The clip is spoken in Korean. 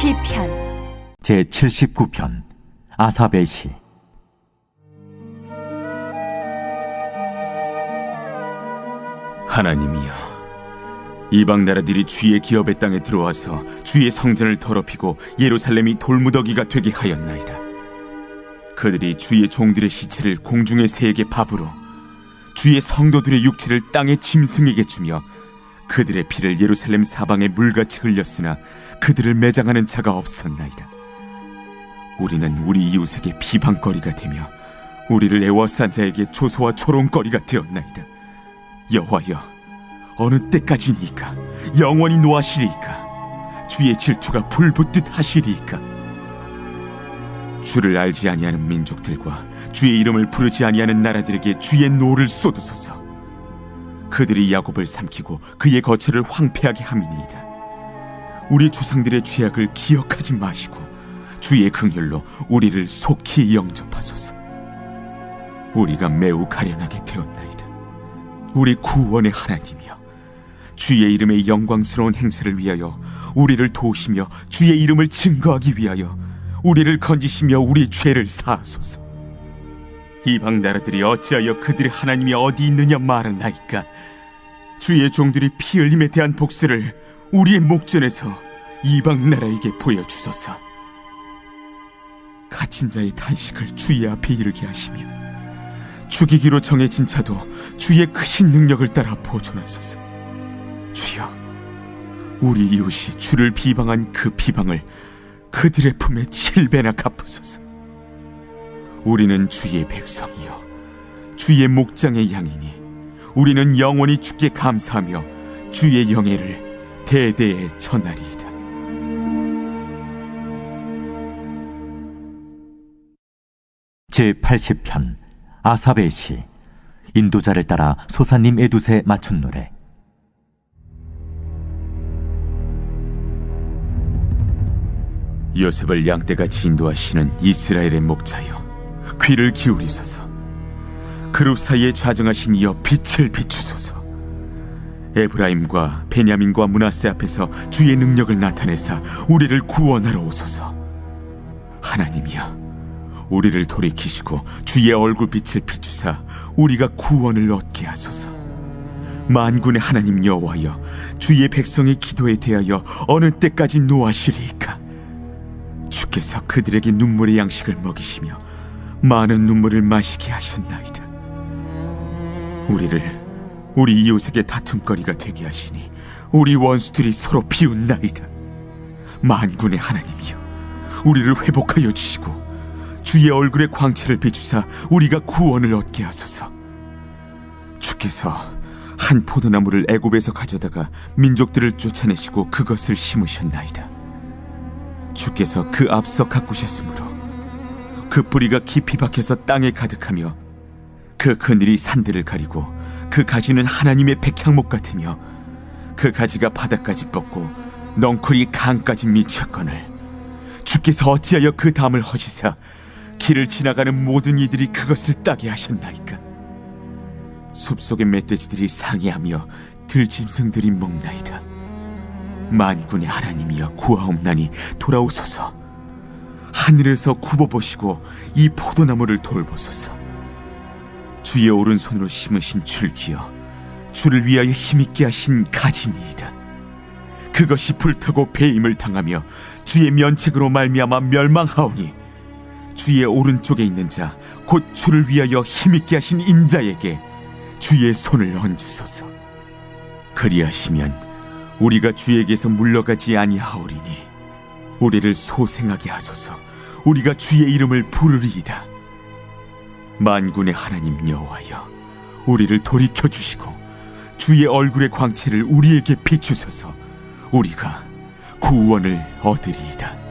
시편. 제 79편 아사베 시. 하나님이여 이방 나라들이 주의 기업의 땅에 들어와서 주의 성전을 더럽히고 예루살렘이 돌무더기가 되게 하였나이다. 그들이 주의 종들의 시체를 공중의 새에게 밥으로 주의 성도들의 육체를 땅의 짐승에게 주며 그들의 피를 예루살렘 사방에 물같이 흘렸으나 그들을 매장하는 자가 없었나이다. 우리는 우리 이웃에게 비방거리가 되며 우리를 애워싼 자에게 조소와 조롱거리가 되었나이다. 여호와여 어느 때까지니까? 영원히 노하시리이까? 주의 질투가 불붙듯 하시리이까? 주를 알지 아니하는 민족들과 주의 이름을 부르지 아니하는 나라들에게 주의 노를 쏟으소서 그들이 야곱을 삼키고 그의 거처를 황폐하게 함이니이다. 우리 조상들의 죄악을 기억하지 마시고 주의 긍휼로 우리를 속히 영접하소서. 우리가 매우 가련하게 되었나이다. 우리 구원의 하나님이여 주의 이름의 영광스러운 행세를 위하여 우리를 도우시며 주의 이름을 증거하기 위하여 우리를 건지시며 우리 죄를 사하소서 이방 나라들이 어찌하여 그들의 하나님이 어디 있느냐 말하나이까 주의 종들이 피 흘림에 대한 복수를 우리의 목전에서 이방 나라에게 보여주소서 갇힌 자의 탄식을 주의 앞에 이르게 하시며 죽이기로 정해진 자도 주의 크신 능력을 따라 보존하소서. 주여, 우리 이웃이 주를 비방한 그 비방을 그들의 품에 칠배나 갚으소서. 우리는 주의 백성이요, 주의 목장의 양이니, 우리는 영원히 주께 감사하며 주의 영예를 대대에 전하리이다. 제 80편 아사베 시 인도자를 따라 소사님 에두세 맞춘 노래 요셉을 양떼같이 인도하시는 이스라엘의 목자여 귀를 기울이소서. 그룹 사이에 좌정하신 이여 빛을 비추소서. 에브라임과 베냐민과 문하세 앞에서 주의 능력을 나타내사 우리를 구원하러 오소서. 하나님이여 우리를 돌이키시고 주의 얼굴빛을 비추사 우리가 구원을 얻게 하소서. 만군의 하나님 여호와여 주의 백성의 기도에 대하여 어느 때까지 노하시리이까? 주께서 그들에게 눈물의 양식을 먹이시며 많은 눈물을 마시게 하셨나이다. 우리를 우리 이웃에게 다툼거리가 되게 하시니 우리 원수들이 서로 비웃나이다. 만군의 하나님이여, 우리를 회복하여 주시고 주의 얼굴의 광채를 비추사 우리가 구원을 얻게 하소서. 주께서 한 포도나무를 애굽에서 가져다가 민족들을 쫓아내시고 그것을 심으셨나이다. 주께서 그 앞서 가꾸셨으므로 그 뿌리가 깊이 박혀서 땅에 가득하며 그 그늘이 산들을 가리고 그 가지는 하나님의 백향목 같으며 그 가지가 바닥까지 뻗고 넝쿨이 강까지 미쳤거늘 주께서 어찌하여 그 담을 허시사 길을 지나가는 모든 이들이 그것을 따게 하셨나이까? 숲속의 멧돼지들이 상해하며 들짐승들이 먹나이다. 만군의 하나님이여 구하옵나니 돌아오소서 하늘에서 굽어보시고 이 포도나무를 돌보소서. 주의 오른손으로 심으신 줄기여 주를 위하여 힘있게 하신 가지니이다. 그것이 불타고 배임을 당하며 주의 면책으로 말미암아 멸망하오니 주의 오른쪽에 있는 자 곧 주를 위하여 힘있게 하신 인자에게 주의 손을 얹으소서. 그리하시면 우리가 주에게서 물러가지 아니하오리니 우리를 소생하게 하소서. 우리가 주의 이름을 부르리이다. 만군의 하나님 여호와여 우리를 돌이켜 주시고 주의 얼굴의 광채를 우리에게 비추소서. 우리가 구원을 얻으리이다